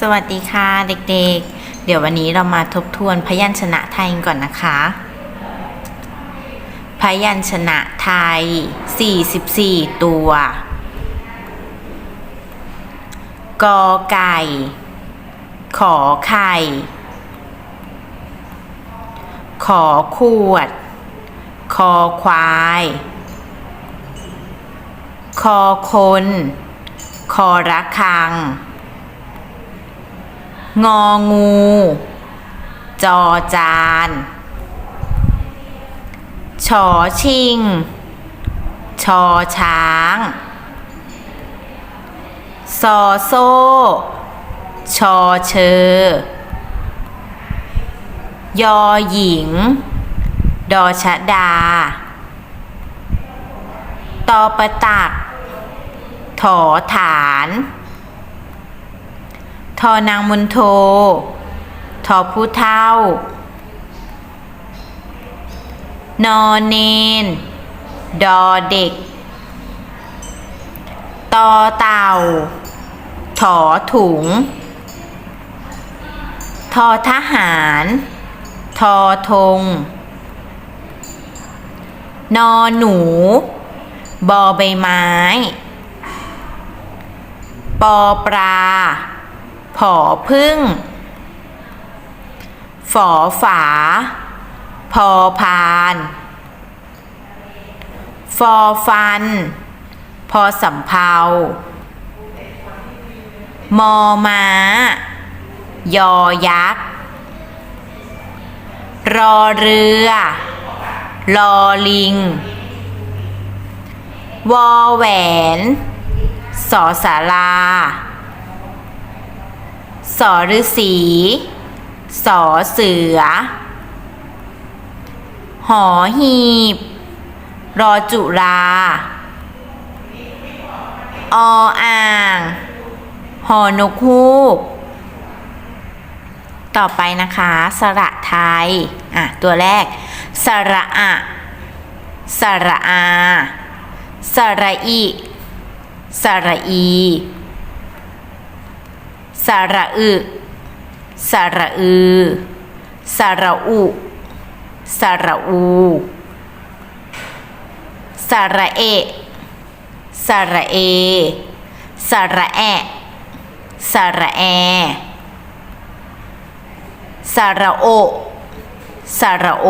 สวัสดีค่ะเด็กๆ เดี๋ยววันนี้เรามาทบทวนพยัญชนะไทยก่อนนะคะ พยัญชนะไทย 44 ตัว กอไก่ ขอไข่ ขอขวด คอควาย คอคน คอระคัง งองู จอจาน ชอชิง ชอช้าง ซอโซ่ ชอเชอยอหญิง ดอชะดา ตอประตัก ถอฐาน ทอนางมุนโททอผู้เท่า นอนเนน ดอเด็ก ตอเต่า ถอถุง ทอทหาร ทอธง นอหนู บอใบไม้ ปอปลา ผอพึ่ง ฝอฝา พอพาน ฟอฟัน พอสำเพามอม้า ยอยักษ์ รอเรือลอลิง วอแหวน สอสารา สอฤษีสอเสือ หอหีบ รอจุรา ออ่าง หอนกฮูก ต่อไปนะคะ สระไทย อะ ตัวแรก สระอะสระอา สระอีสระอี ระอึสระอือสระอุสระอูสระเอะสระเอสระแอะสระแอสระโอสระโอ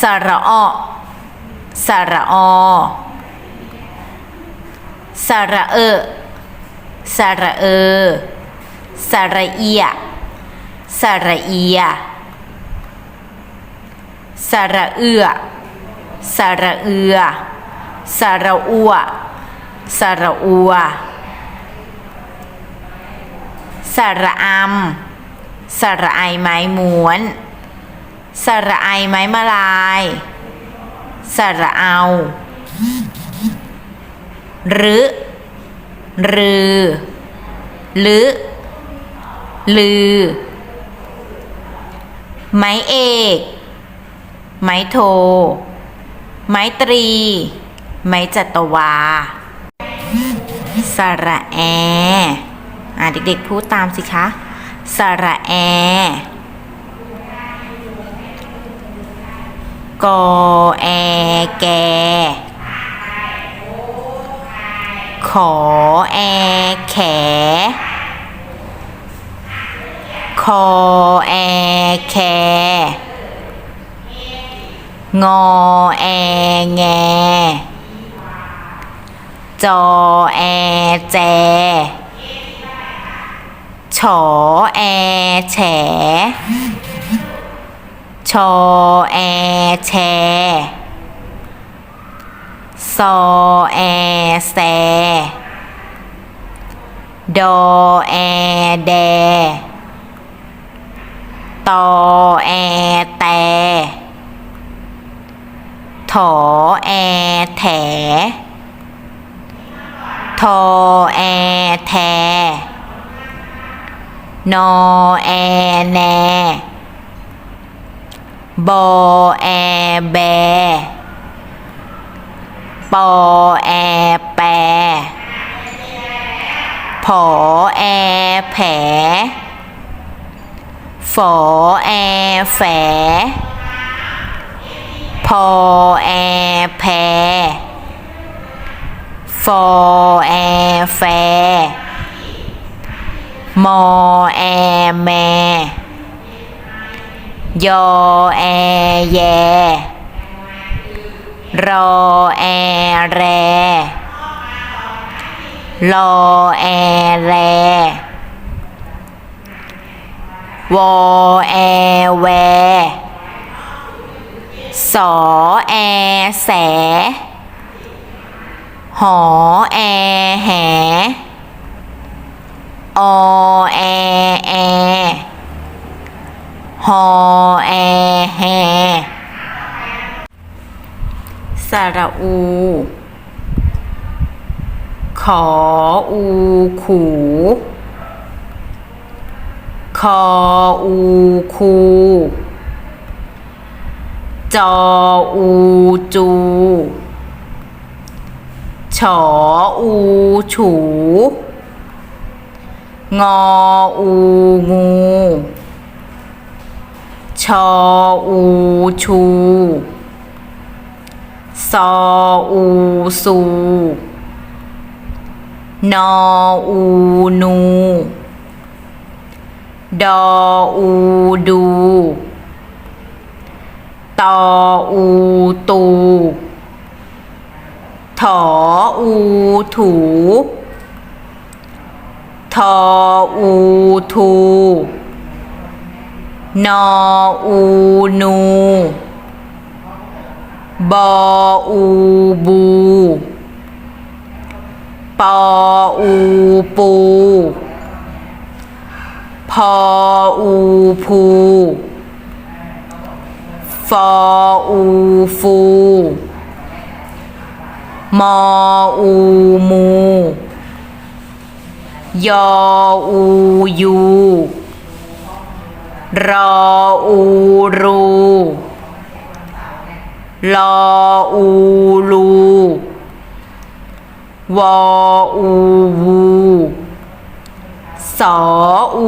สระออสระอสระเออสระเออ สระเอีย สระเอีย สระเอือ สระเอือ สระอัว สระอัว สระอำสระไอไม้ม้วน สระไอไม้มาลาย สระเอา หรือ รือ หรือ ลือ ไม้เอก ไม้โท ไม้ตรี ไม้จัตวา สระแอ อะเด็กๆพูดตามสิคะ สระแอ กอแอแก ขอแอแข คอแอแคงอแอแง จอแอแจ ฉอแอแฉ ชอแอแชซอแอแซ ดอแอแด ตอแอแตถอแอแถทอแอแทนอแอแนบอแอแบปอแอแปพผอแอแผ ฝอแอแฝพอแอแพฟอแอแฟมอแอแมยอแอแย รอแอแร รอแอแร วอแอแวสอแอแส หอแอแหอแอแอหอแอแฮสระอู ขออูขู คออูคูจออูจูฉออูฉู งออูงูชออูชูซออูสู นออูนู ดออูดู ตออูตู ถออูถูทออูทูนออูนู บออูบู ปออูปู ออูพูฟออูฟูมออูมูยออูยูรออูรูลออูลูวออูวู สออู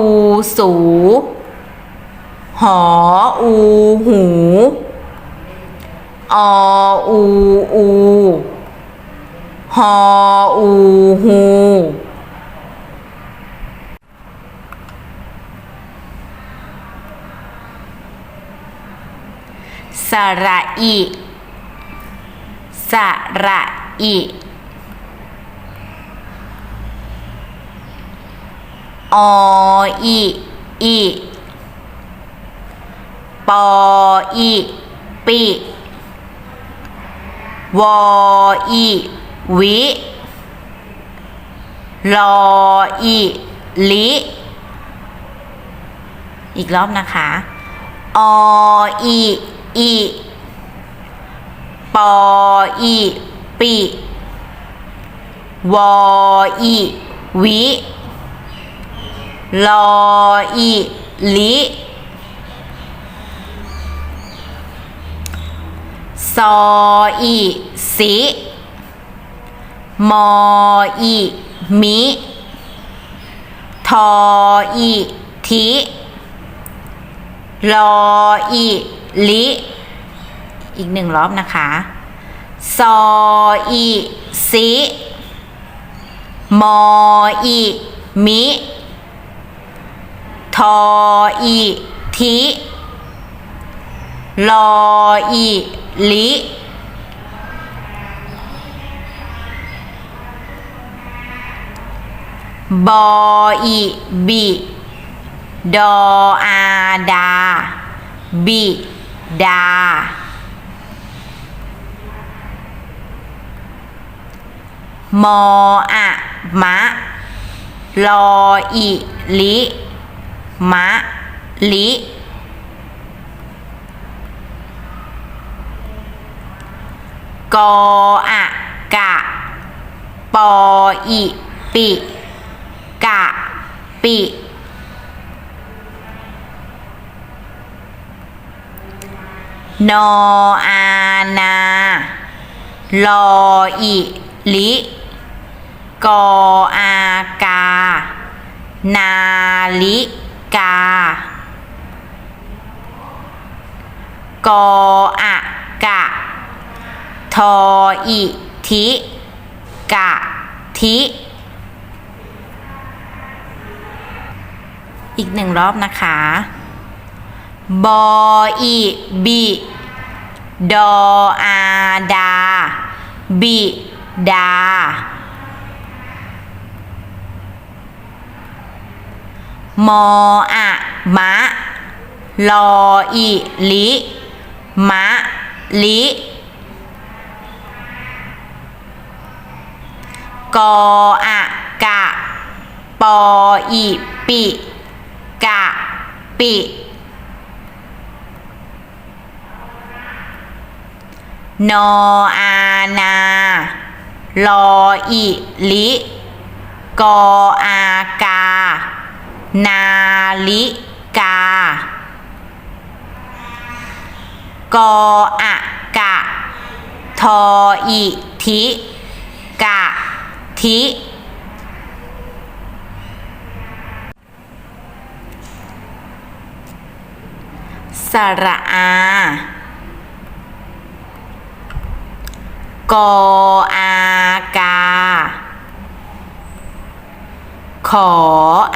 สู หออูหูออูอูหออูหูสระอิสระอิ ออีอีปออีปิวออีวิลออีลิอีกรอบนะคะออีอีปออีปิวออีวิ ลออีลิซออีสิมออีมิทออีทิลออีลิ อีกหนึ่งรอบนะคะซออีสิมออีมิ ออีทิลออีลิบออีบิดออาดา บิดา มออะมะ ลออีลิ มะ ลิ กออะกะ ปออีปิ กะ ปิ นออานา ลออีลิกออากา นาฬิ กากออะกะ ทออิทิ กะ ทิ อีกหนึ่งรอบนะคะ บออีบิ ดออาดา บิ ดา มออะมะลออิลิมะลิกออะกะ ปออิปิ กะ ปิ นออานา ลออิลิ กออากา นาลิกา กออะกะ ทออิทิ กะ ทิ สระอา กออากา ขอ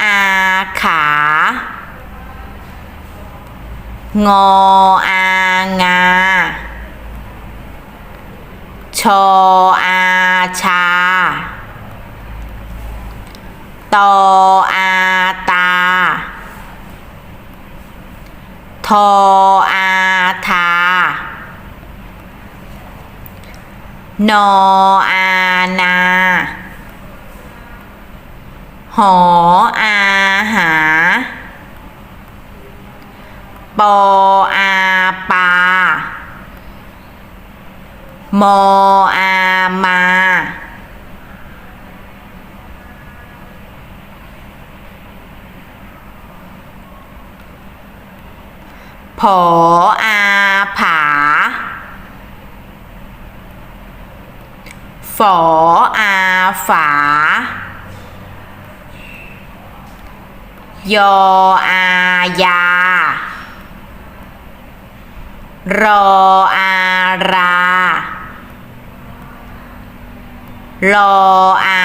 อาขา งออางา ชออาชา ตออาตา ทออาทานออานา หออาหา ปออาปา มออามา ผออาผา ฝออาฝา ยออายา รออารา รออา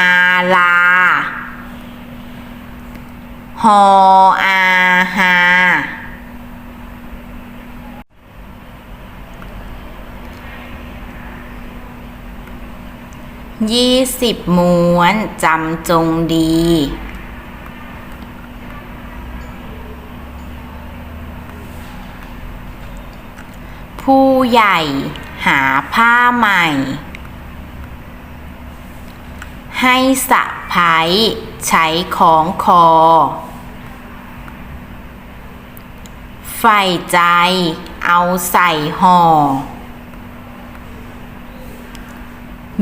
ลาหออาหายี่สิบม้วนจำจงดี ผู้ใหญ่หาผ้าใหม่ ให้สะพ้ายใช้ของคอใฝ่ใจเอาใส่ห่อ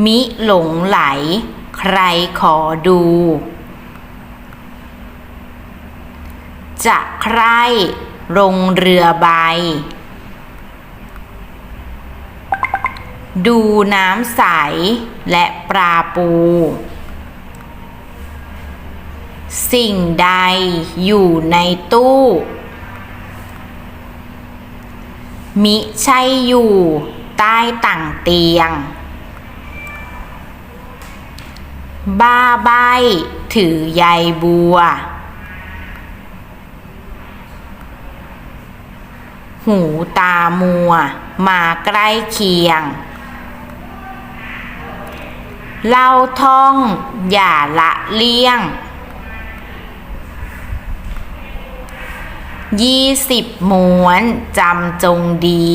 มิหลงไหล ใครขอดู จะใครลงเรือใบ ดูน้ำใสและปลาปู สิ่งใดอยู่ในตู้ มิใช่อยู่ใต้ต่างเตียง บ้าใบถือใยบัว หูตามัว มาใกล้เคียง เล่าท่องอย่าละเลี่ยง ยี่สิบม้วนจำจงดี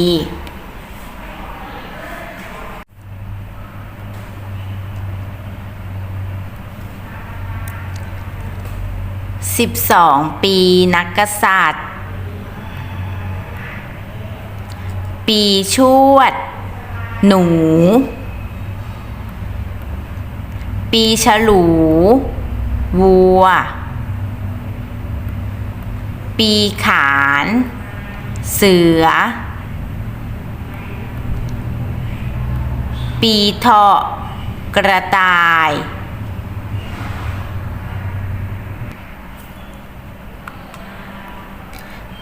สิบสองปีนักกษัตริย์ ปีชวด หนู ปีฉลู วัว ปีขาน เสือ ปีเถาะกระต่าย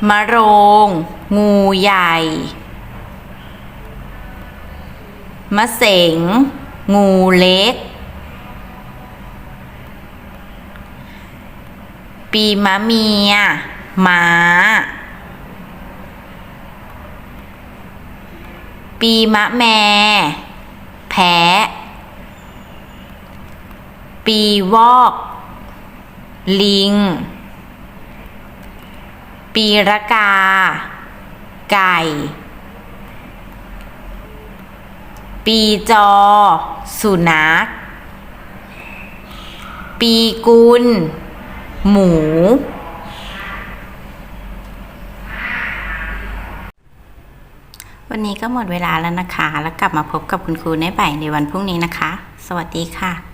มะโรง งูใหญ่ มะเสง งูเล็ก ปีมะเมียม้า ปีมะแม แพะ ปีวอก ลิง ปีระกา ไก่ ปีจอ สุนัข ปีกุล หมู วันนี้ก็หมดเวลาแล้วนะคะ แล้วกลับมาพบกับคุณครูในบ่ายในวันพรุ่งนี้นะคะ สวัสดีค่ะ